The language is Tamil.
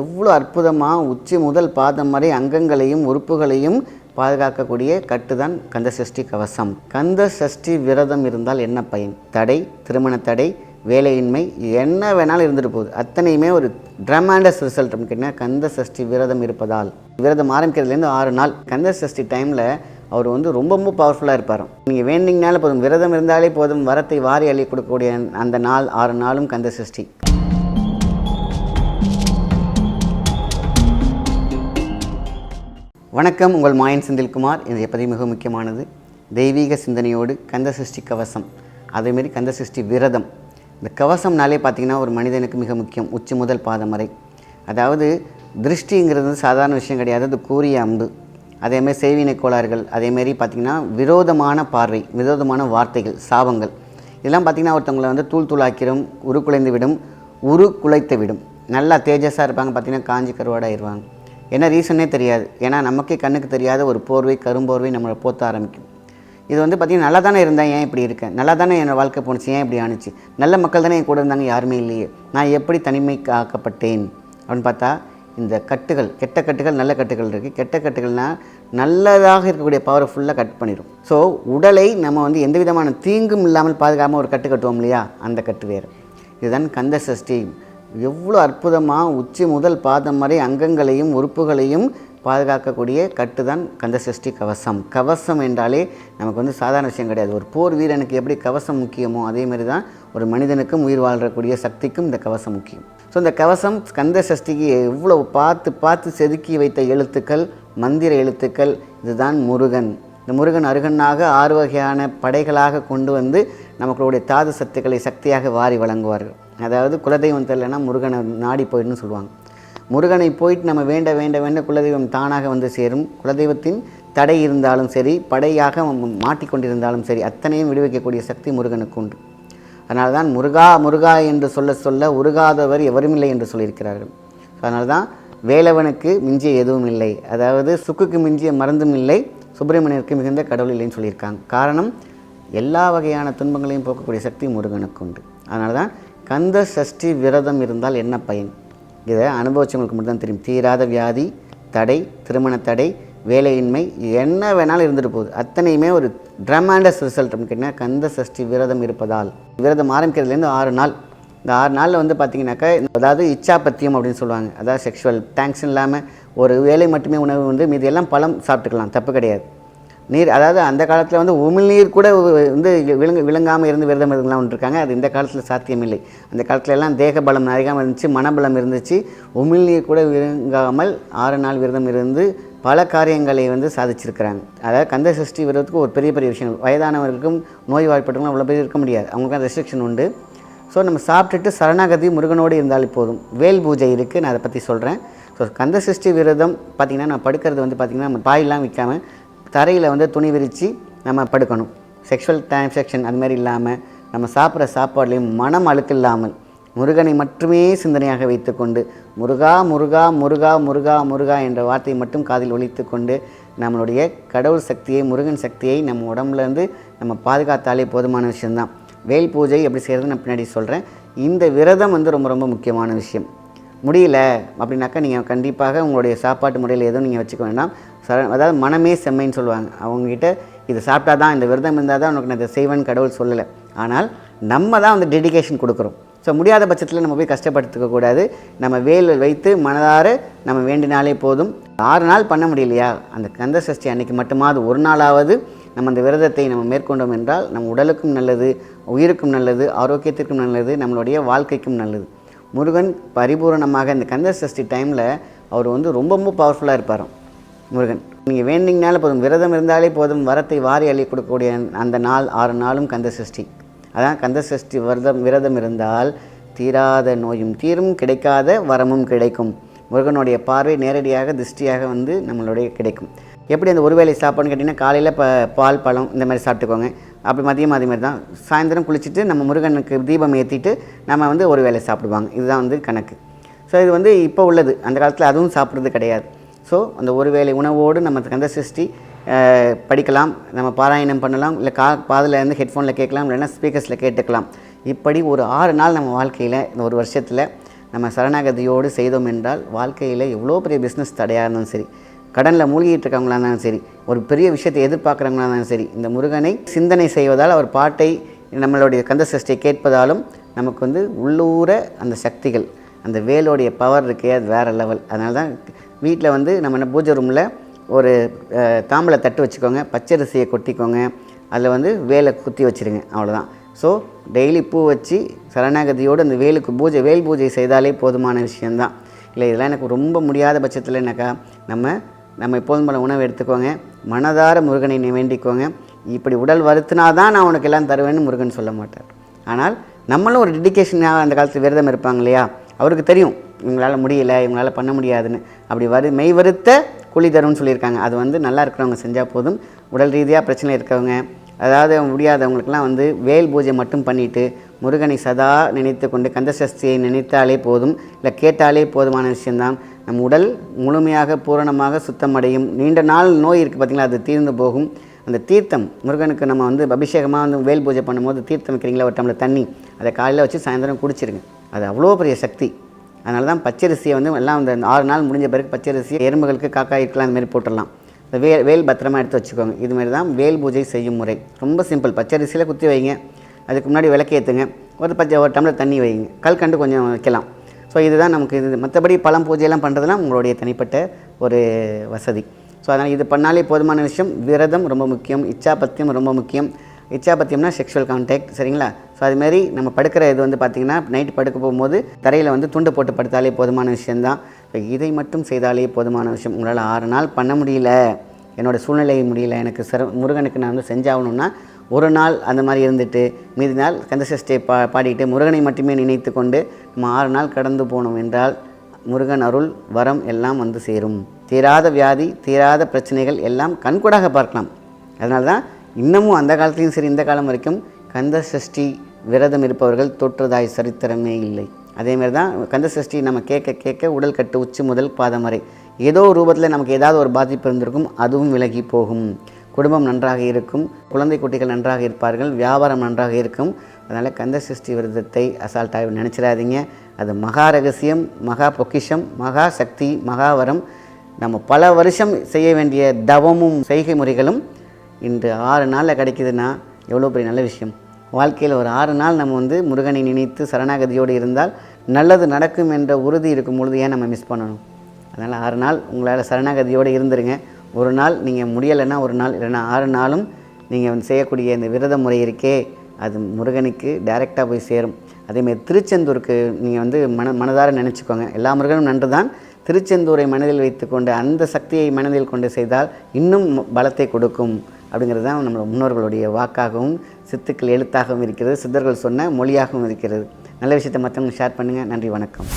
எவ்வளோ அற்புதமாக உச்சி முதல் பாதம் வரை அங்கங்களையும் உறுப்புகளையும் பாதுகாக்கக்கூடிய கட்டு தான் கந்த சஷ்டி கவசம். கந்த சஷ்டி விரதம் இருந்தால் என்ன பயன்? தடை திருமண தடை வேலையின்மை என்ன வேணாலும் இருந்துட்டு போகுது. அத்தனையுமே ஒரு ட்ரமாண்டஸ் ரிசல்ட் அப்படின்னு கேட்டிங்கன்னா கந்த சஷ்டி விரதம் இருப்பதால். விரதம் ஆரம்பிக்கிறதுலேருந்து ஆறு நாள். கந்த சஷ்டி டைமில் அவர் வந்து ரொம்ப ரொம்ப பவர்ஃபுல்லாக இருப்பார் நீங்கள் வேண்டிங்கனால போதும். விரதம் இருந்தாலே போதும். வரத்தை வாரி அள்ளி கொடுக்கக்கூடிய அந்த நாள் ஆறு நாளும் கந்த சஷ்டி வணக்கம் உங்கள் மாயன் செந்தில்குமார் இது பதிவு மிக முக்கியமானது. தெய்வீக சிந்தனையோடு கந்த சிருஷ்டி கவசம். அதேமாரி கந்த சிருஷ்டி விரதம். இந்த கவசம்னாலே பார்த்திங்கன்னா ஒரு மனிதனுக்கு மிக முக்கியம். உச்சி முதல் பாதம் வரை. அதாவது திருஷ்டிங்கிறது சாதாரண விஷயம் கிடையாது. அது கூறிய அம்பு. அதேமாதிரி செய்வினை கோளாறுகள். அதேமாரி பார்த்திங்கன்னா விரோதமான பார்வை விரோதமான வார்த்தைகள் சாபங்கள். இதெல்லாம் பார்த்திங்கன்னா ஒருத்தவங்களை வந்து தூள் தூளாக்கிடும் உருக்குலைந்து விடும் உரு குலைத்து விடும். நல்லா தேஜஸாக இருப்பாங்க. பார்த்திங்கன்னா காஞ்சி கருவாடாயிருவாங்க என்ன ரீசனே தெரியாது. ஏன்னா நமக்கே கண்ணுக்கு தெரியாத ஒரு போர்வை கரும்போர்வை நம்மளை போத்த ஆரம்பிக்கும். இது வந்து பார்த்திங்கன்னா நல்லா தானே இருந்தேன் ஏன் இப்படி இருக்கேன் நல்லா தானே என்னோடய வாழ்க்கை போணுச்சு ஏன் இப்படி ஆணுச்சு? நல்ல மக்கள் தானே என் கூட இருந்தாங்க யாருமே இல்லையே. நான் எப்படி தனிமை காக்கப்பட்டேன் அப்படின்னு பார்த்தா இந்த கட்டுகள் கெட்ட கட்டுகள் நல்ல கட்டுகள் இருக்குது கெட்ட கட்டுகள்னால் நல்லதாக இருக்கக்கூடிய பவரை ஃபுல்லாக கட் பண்ணிடும் ஸோ உடலை நம்ம வந்து எந்த விதமான தீங்கும் இல்லாமல் பாதுகாமல் ஒரு கட்டு கட்டுவோம் இல்லையா? அந்த கட்டு வேறு. இதுதான் கந்த சஷ்டி. எவ்வளோ அற்புதமாக உச்சி முதல் பாதம் வரை அங்கங்களையும் உறுப்புகளையும் பாதுகாக்கக்கூடிய கட்டு தான் கந்த சஷ்டி கவசம். கவசம் என்றாலே நமக்கு வந்து சாதாரண விஷயம் கிடையாது. ஒரு போர் வீரனுக்கு எப்படி கவசம் முக்கியமோ அதேமாதிரி தான் ஒரு மனிதனுக்கும் உயிர் வாழ்கிறக்கூடிய சக்திக்கும் இந்த கவசம் முக்கியம். ஸோ இந்த கவசம் கந்த சஷ்டிக்கு எவ்வளோ பார்த்து பார்த்து செதுக்கி வைத்த எழுத்துக்கள் மந்திர எழுத்துக்கள் இதுதான் முருகன். இந்த முருகன் அருகனாக ஆறு வகையான படைகளாக கொண்டு வந்து நமக்களுடைய தாது சத்துக்களை சக்தியாக வாரி வழங்குவார்கள். அதாவது குலதெய்வம் தெரிலனா முருகனை நாடி போயிடுன்னு சொல்லுவாங்க. முருகனை போயிட்டு நம்ம வேண்ட வேண்ட வேண்ட குலதெய்வம் தானாக வந்து சேரும். குலதெய்வத்தின் தடை இருந்தாலும் சரி படையாக மாட்டிக்கொண்டிருந்தாலும் சரி அத்தனையும் விடுவிக்கக்கூடிய சக்தி முருகனுக்கு உண்டு. அதனால தான் முருகா முருகா என்று சொல்ல சொல்ல உருகாதவர் எவருமில்லை என்று சொல்லியிருக்கிறார்கள். அதனால தான் வேலவனுக்கு மிஞ்சிய எதுவும் இல்லை. அதாவது சுக்குக்கு மிஞ்சிய மருந்தும் இல்லை சுப்பிரமணியருக்கு மிகுந்த கடவுள் இல்லைன்னு சொல்லியிருக்காங்க. காரணம் எல்லா வகையான துன்பங்களையும் போக்கக்கூடிய சக்தி முருகனுக்கு உண்டு. அதனால தான் கந்த சஷ்டி விரதம் இருந்தால் என்ன பயன்? இதை அனுபவிச்சவங்களுக்கு மட்டும்தான் தெரியும். தீராத வியாதி தடை திருமண தடை வேலையின்மை என்ன வேணாலும் இருந்துட்டு போகுது. அத்தனையுமே ஒரு ட்ரமாண்டஸ் ரிசல்ட் அப்படின்னு கேட்டிங்கன்னா கந்த சஷ்டி விரதம் இருப்பதால். விரதம் ஆரம்பிக்கிறதுலேருந்து ஆறு நாள். இந்த ஆறு நாளில் வந்து பார்த்திங்கனாக்கா அதாவது இச்சாபத்தியம் அப்படின்னு சொல்லுவாங்க. அதாவது செக்ஷுவல் டேங்க்ஷன் இல்லாமல் ஒரு வேலை மட்டுமே உணவு வந்து மீது எல்லாம் பழம் சாப்பிட்டுக்கலாம். தப்பு கிடையாது. நீர் அதாவது அந்த காலத்தில் வந்து உமிழ்நீர் கூட வந்து விளங்க விளங்காமல் இருந்து விரதம் இருந்தெல்லாம் இருக்காங்க. அது இந்த காலத்தில் சாத்தியமில்லை. அந்த காலத்துல எல்லாம் தேக பலம் நிறையாமல் இருந்துச்சு மனபலம் இருந்துச்சு. உமிழ்நீர் கூட விளங்காமல் ஆறு நாள் விரதம் இருந்து பல காரியங்களை வந்து சாதிச்சிருக்கிறாங்க. அதாவது கந்த சஷ்டி விரதத்துக்கு ஒரு பெரிய பெரிய விஷயங்கள் வயதானவர்களுக்கும் நோய் வாய்ப்பட்டவங்களும் அவ்வளோ பேர் இருக்க முடியாது. அவங்களுக்கு ரெஸ்ட்ரிக்ஷன் உண்டு. ஸோ நம்ம சாப்பிட்டுட்டு சரணாகதி முருகனோடு இருந்தாலே போதும். வேல் பூஜை இருக்குது நான் அதை பற்றி சொல்கிறேன் ஸோ கந்த சஷ்டி விரதம் பார்த்திங்கன்னா நான் படுக்கிறது வந்து பார்த்திங்கன்னா நம்ம பாயெல்லாம் விற்காமல் தரையில் வந்து துணி விரித்து நம்ம படுக்கணும். செக்ஷுவல் டிரான்சாக்ஷன் அது மாதிரி இல்லாமல் நம்ம சாப்பிட்ற சாப்பாடுலேயும் மனம் அழுக்கு இல்லாமல் முருகனை மட்டுமே சிந்தனையாக வைத்துக்கொண்டு முருகா முருகா முருகா முருகா முருகா என்ற வார்த்தையை மட்டும் காதில் ஒழித்து கொண்டு நம்மளுடைய கடவுள் சக்தியை முருகன் சக்தியை நம்ம உடம்புலேருந்து நம்ம பாதுகாத்தாலே போதுமான விஷயம்தான். வேல் பூஜை எப்படி செய்கிறது நான் பின்னாடி சொல்கிறேன் இந்த விரதம் வந்து ரொம்ப ரொம்ப முக்கியமான விஷயம். முடியல அப்படின்னாக்கா நீங்கள் கண்டிப்பாக உங்களுடைய சாப்பாட்டு முறையில் எதுவும் நீங்கள் வச்சுக்க வேண்டாம். சர அதாவது மனமே செம்மைன்னு சொல்லுவாங்க. அவங்ககிட்ட இது சாப்பிட்டா தான் இந்த விரதம் இருந்தால் தான் உனக்கு நான் இதை செய்வேன் கடவுள் சொல்லலை. ஆனால் நம்ம தான் வந்து டெடிகேஷன் கொடுக்குறோம். ஸோ முடியாத பட்சத்தில் நம்ம போய் கஷ்டப்படுத்திக்க கூடாது. நம்ம வேல் வைத்து மனதார நம்ம வேண்டினாலே போதும். ஆறு நாள் பண்ண முடியலையா? அந்த கந்த சஷ்டி அன்னைக்கு மட்டுமாவது ஒரு நாளாவது நம்ம அந்த விரதத்தை நம்ம மேற்கொண்டோம் என்றால் நம் உடலுக்கும் நல்லது உயிருக்கும் நல்லது ஆரோக்கியத்திற்கும் நல்லது நம்மளுடைய வாழ்க்கைக்கும் நல்லது. முருகன் பரிபூரணமாக இந்த கந்த சஷ்டி டைமில் அவர் வந்து ரொம்ப ரொம்ப பவர்ஃபுல்லாக இருப்பார் முருகன். நீங்கள் வேண்டிங்கனால போதும். விரதம் இருந்தாலே போதும். வரத்தை வாரி அள்ளி கொடுக்கக்கூடிய அந்த நாள் ஆறு நாளும் கந்த சஷ்டி. அதான் கந்த சஷ்டி விரதம் விரதம் இருந்தால் தீராத நோயும் தீரும் கிடைக்காத வரமும் கிடைக்கும். முருகனுடைய பார்வை நேரடியாக திருஷ்டியாக வந்து நம்மளுடைய கிடைக்கும். எப்படி அந்த ஒருவேளை சாப்பாடுன்னு கேட்டிங்கன்னா காலையில் இப்போ பால் பழம் இந்த மாதிரி சாப்பிட்டுக்கோங்க. அப்படி மதியம் அதே மாதிரி தான். சாயந்தரம் குளிச்சுட்டு நம்ம முருகனுக்கு தீபம் ஏற்றிட்டு நம்ம வந்து ஒரு வேளை சாப்பிடுவாங்க. இதுதான் வந்து கணக்கு. ஸோ இது வந்து இப்போ உள்ளது. அந்த காலத்தில் அதுவும் சாப்பிட்றது கிடையாது. ஸோ அந்த ஒரு வேளை உணவோடு நம்ம கந்த சிருஷ்டி படிக்கலாம் நம்ம பாராயணம் பண்ணலாம் இல்லை கா பாதில் இருந்து ஹெட்ஃபோனில் கேட்கலாம் இல்லைன்னா ஸ்பீக்கர்ஸில் கேட்டுக்கலாம். இப்படி ஒரு ஆறு நாள் நம்ம வாழ்க்கையில் இந்த ஒரு வருஷத்தில் நம்ம சரணாகதியோடு செய்தோம் என்றால் வாழ்க்கையில் எவ்வளோ பெரிய பிஸ்னஸ் தடையாக இருந்தாலும் சரி கடனில் மூழ்கிட்டு இருக்கவங்களா இருந்தாலும் சரி ஒரு பெரிய விஷயத்தை எதிர்பார்க்குறவங்களா இருந்தாலும் சரி இந்த முருகனை சிந்தனை செய்வதால் அவர் பாட்டை நம்மளுடைய கந்த சஷ்டியை கேட்பதாலும் நமக்கு வந்து உள்ளூர அந்த சக்திகள் அந்த வேலோடைய பவர் இருக்கே அது வேறு லெவல் அதனால தான் வீட்டில் வந்து நம்ம என்ன பூஜை ரூமில் ஒரு தாம்பளை தட்டு வச்சுக்கோங்க பச்சரிசியை கொட்டிக்கோங்க அதில் வந்து வேலை குத்தி வச்சுருங்க அவ்வளோதான் ஸோ டெய்லி பூ வச்சு சரணாகதியோடு அந்த வேலுக்கு பூஜை வேல் பூஜை செய்தாலே போதுமான விஷயந்தான் இல்லை இதெல்லாம் எனக்கு ரொம்ப முடியாத பட்சத்தில் என்னக்கா நம்ம நம்ம எப்போதும் போல உணவு எடுத்துக்கோங்க மனதார முருகனை வேண்டிக்கோங்க. இப்படி உடல் வருத்தினா தான் நான் உனக்கு எல்லாம் தருவேன்னு முருகன் சொல்ல மாட்டார். ஆனால் நம்மளும் ஒரு டெடிக்கேஷனாக அந்த காலத்தில் விரதம் இருப்பாங்க இல்லையா அவருக்கு தெரியும். இவங்களால் முடியலை இவங்களால் பண்ண முடியாதுன்னு அப்படி வரு மெய் வருத்த கூலி தரும்னு சொல்லியிருக்காங்க. அது வந்து நல்லா இருக்கிறவங்க செஞ்சால் போதும். உடல் ரீதியாக பிரச்சனை இருக்கவங்க அதாவது முடியாதவங்களுக்கெல்லாம் வந்து வேல் பூஜை மட்டும் பண்ணிவிட்டு முருகனை சதா நினைத்து கொண்டு கந்தசஷ்டியை நினைத்தாலே போதும். இல்லை கேட்டாலே போதுமான விஷயம்தான். நம் உடல் முழுமையாக பூரணமாக சுத்தமடையும். நீண்ட நாள் நோய் இருக்குது பார்த்திங்களா அது தீர்ந்து போகும். அந்த தீர்த்தம் முருகனுக்கு நம்ம வந்து அபிஷேகமாக வந்து வேல் பூஜை பண்ணும்போது தீர்த்தம் வைக்கிறீங்களா ஒரு டம்ளர் தண்ணி அதை காலையில் வச்சு சாயந்தரம் குடிச்சிருங்க. அது அவ்வளோ பெரிய சக்தி. அதனால தான் பச்சரிசியை வந்து எல்லாம் அந்த ஆறு நாள் முடிஞ்ச பிறகு பச்சரிசியை எறும்புகளுக்கு காக்கா அந்த அந்தமாரி போட்டுடலாம். இந்த வேல் வேல் பத்திரமா எடுத்து வச்சுக்கோங்க. இது மாதிரி தான் வேல் பூஜை செய்யும் முறை. ரொம்ப சிம்பிள். பச்சரிசியில் குத்தி வைங்க. அதுக்கு முன்னாடி விளக்கு ஏற்றுங்க ஒரு பச்சை ஒரு டம்ளர் தண்ணி வைங்க. கல்கண்டு கொஞ்சம் வைக்கலாம். ஸோ இதுதான் நமக்கு இது. மற்றபடி பழம் பூஜையெல்லாம் பண்ணுறதுலாம் உங்களுடைய தனிப்பட்ட ஒரு வசதி. ஸோ அதனால் இது பண்ணாலே போதுமான விஷயம். விரதம் ரொம்ப முக்கியம். இச்சாபத்தியம் ரொம்ப முக்கியம். இச்சாபத்தியம்னா செக்ஷுவல் கான்டாக்ட் சரிங்களா? ஸோ அதுமாரி நம்ம படுக்கிற இது வந்து பார்த்திங்கன்னா நைட் படுக்க போகும்போது தரையில் வந்து துண்டு போட்டு படுத்தாலே போதுமான விஷயந்தான் இப்போ இதை மட்டும் செய்தாலே போதுமான விஷயம். உங்களால் ஆறு நாள் பண்ண முடியல. என்னோடய சூழ்நிலை முடியல. எனக்கு சிற முருகனுக்கு நான் வந்து செஞ்சாகணும்னா ஒரு நாள் அந்த மாதிரி இருந்துட்டு மீதி நாள் கந்தசஷ்டியை பா பாடிட்டு முருகனை மட்டுமே நினைத்து கொண்டு நம்ம ஆறு நாள் கடந்து போனோம் என்றால் முருகன் அருள் வரம் எல்லாம் வந்து சேரும். தீராத வியாதி தீராத பிரச்சனைகள் எல்லாம் கண்கூடாக பார்க்கலாம். அதனால தான் இன்னமும் அந்த காலத்துலேயும் சரி இந்த காலம் வரைக்கும் கந்த சஷ்டி விரதம் இருப்பவர்கள் தோற்றதாய் சரித்திரமே இல்லை. அதேமாரி தான் கந்த சஷ்டி நம்ம கேட்க கேட்க உடல் கட்டு உச்சி முதல் பாதம் வரை ஏதோ ரூபத்தில் நமக்கு ஏதாவது ஒரு பாதிப்பு இருந்திருக்கும் அதுவும் விலகி போகும். குடும்பம் நன்றாக இருக்கும் குழந்தை குட்டிகள் நன்றாக இருப்பார்கள் வியாபாரம் நன்றாக இருக்கும். அதனால் கந்த சஷ்டி விரதத்தை அசால்ட்டாக நினச்சிடாதீங்க. அது மகா ரகசியம் மகா பொக்கிஷம் மகா சக்தி மகாவரம் நம்ம பல வருஷம் செய்ய வேண்டிய தவமும் செய்கை முறைகளும் இன்று ஆறு நாளில் கிடைக்குதுன்னா எவ்வளோ பெரிய நல்ல விஷயம். வாழ்க்கையில் ஒரு ஆறு நாள் நம்ம வந்து முருகனை நினைத்து சரணாகதியோடு இருந்தால் நல்லது நடக்கும் என்ற உறுதி இருக்கும் பொழுது ஏன் நம்ம மிஸ் பண்ணணும்? அதனால் ஆறு நாள் உங்களால் சரணாகதியோடு இருந்துருங்க. ஒரு நாள் நீங்கள் முடியலைன்னா ஒரு நாள் இல்லைன்னா ஆறு நாளும் நீங்கள் வந்து செய்யக்கூடிய இந்த விரத முறை இருக்கே அது முருகனுக்கு டைரெக்டாக போய் சேரும். அதேமாதிரி திருச்செந்தூருக்கு நீங்கள் வந்து மன மனதார நினச்சிக்கோங்க. எல்லா முருகனும் நன்று தான் திருச்செந்தூரை மனதில் வைத்துக்கொண்டு அந்த சக்தியை மனதில் கொண்டு செய்தால் இன்னும் பலத்தை கொடுக்கும். அப்படிங்கிறது தான் நம்ம முன்னோர்களுடைய வாக்காகவும் சித்துக்கள் எழுத்தாகவும் இருக்கிறது சித்தர்கள் சொன்ன மொழியாகவும் இருக்கிறது. நல்ல விஷயத்தை மற்றவங்க ஷேர் பண்ணுங்கள் நன்றி வணக்கம்.